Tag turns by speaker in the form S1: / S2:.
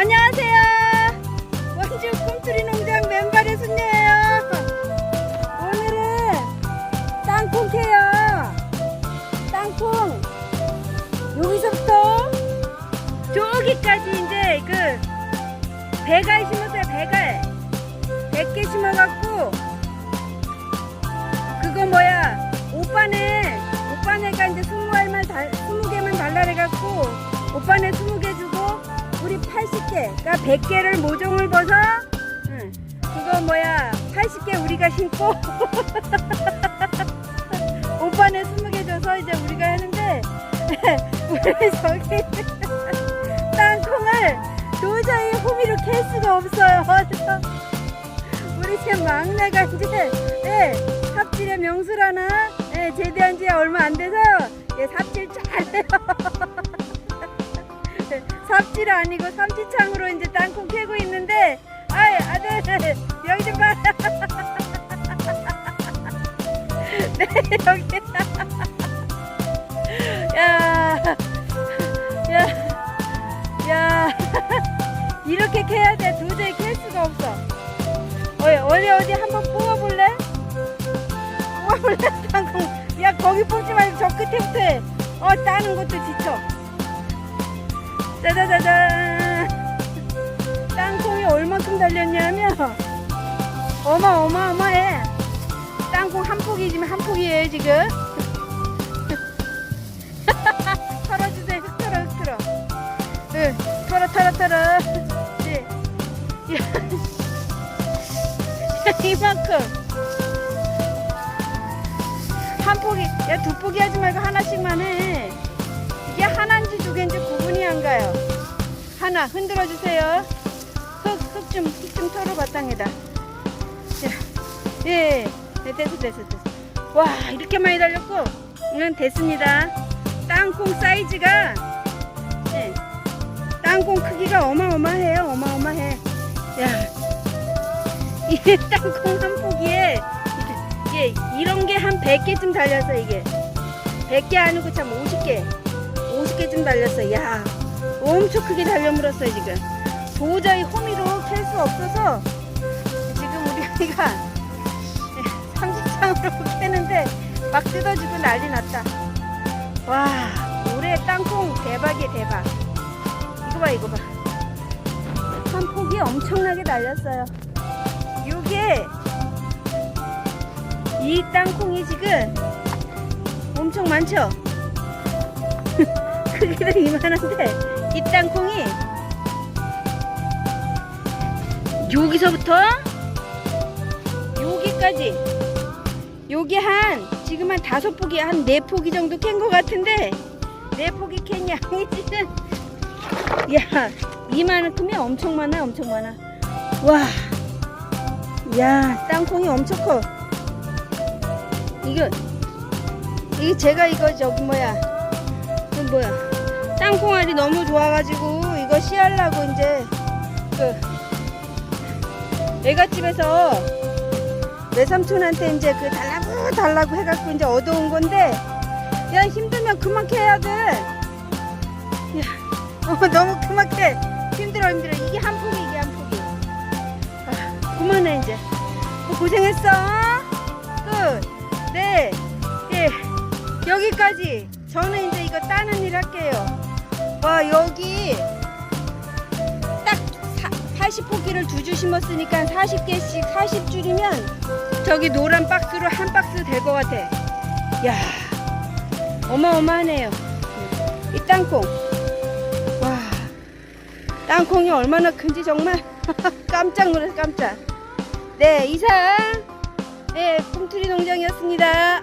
S1: 안녕하세요. 원주 꿈틀이 농장 맨발의 순녀예요. 오늘은 땅콩 캐요. 땅콩. 여기서부터 저기까지 이제 그 배갈 심었어요. 배갈. 100개 심어갖고 그거 뭐야 오빠네 오빠네가 이제 20알만 달, 20개만 달라 그래갖고 오빠네 20개 주고 우리 80개 그러니까 100개를 모종을 벗어? 응. 그거 뭐야? 80개 우리가 심고? 오빠네 20개 줘서 이제 우리가 하는데 우리 저기 땅콩을 도저히 호미로 캘 수가 없어요. 그래서 우리 집 막내가 이제 예, 삽질의 명수라나? 예, 제대한 지 얼마 안 돼서 예, 삽질 잘해요. 예, 삽질 아니고 삼지창으로 이제 땅콩 캐고 있는데 아이 아들 여기 좀 봐. 네 여기. 야, 야, 야. 이렇게 캐야 돼. 도저히 캘 수가 없어. 어디 어디 어디 한번 뽑아볼래? 뽑아볼래? 땅콩 야 거기 뽑지 말고 저 끝에부터 해. 어 따는 것도 지쳐 짜자자잔 땅콩이 얼만큼 달렸냐면 어마어마어마해. 땅콩 한 폭이지만 한 폭이에요 지금. 털어주세요. 털어 털어. 응 털어 털어 털어. 네. 야. 이만큼. 한 폭이 야두 폭이 하지 말고 하나씩만 해 하나인지 두 개인지 구분이 안 가요. 하나 흔들어 주세요. 흙좀흙좀 털어봐 땅에다. 자, 예, 네, 됐어 됐어 됐어. 와 이렇게 많이 달렸고 이건 됐습니다. 땅콩 사이즈가 예, 땅콩 크기가 어마어마해요 어마어마해. 야. 이게 땅콩 한 포기에 이게 이런 게 한 100개쯤 달렸어 이게 100개 아니고 참 50개 50개쯤 달렸어 야 엄청 크게 달려 물었어요 지금. 도저히 호미로 캘 수 없어서 지금 우리가 삼지창으로 캐는데 막 뜯어지고 난리 났다. 와 올해 땅콩 대박이야 대박. 이거 봐 이거 봐 한 폭이 엄청나게 달렸어요. 요게 이 땅콩이 지금 엄청 많죠? 크기도 이만한데 이 땅콩이 여기서부터 여기까지 여기 한 지금 한 다섯 포기 한 네 포기 정도 캔 것 같은데 네 포기 캔 양이 지금 야 이만큼이 엄청 많아 엄청 많아 와 야, 땅콩이 엄청 커. 이거, 이게 제가 이거 저기 뭐야, 그 뭐야, 땅콩알이 너무 좋아가지고 이거 씨하려고 이제 그 애가집에서 외삼촌한테 이제 그 달라고 달라고 해갖고 이제 얻어온 건데, 야 힘들면 그만 캐야 돼. 야, 어, 너무 그만 캐. 힘들어 힘들어. 이게 한 폭이 이게 한 폭이. 아, 그만해 이제. 어, 고생했어. 끝. 네. 예. 여기까지. 저는 이제 이거 따는 일 할게요. 와 여기 딱 80포기를 두 줄 심었으니까 40개씩 40줄이면 저기 노란 박스로 한 박스 될 것 같아. 야 어마어마하네요. 이 땅콩. 와 땅콩이 얼마나 큰지 정말 깜짝 놀랐어 깜짝. 네, 이상 네, 꿈틀이 농장이었습니다.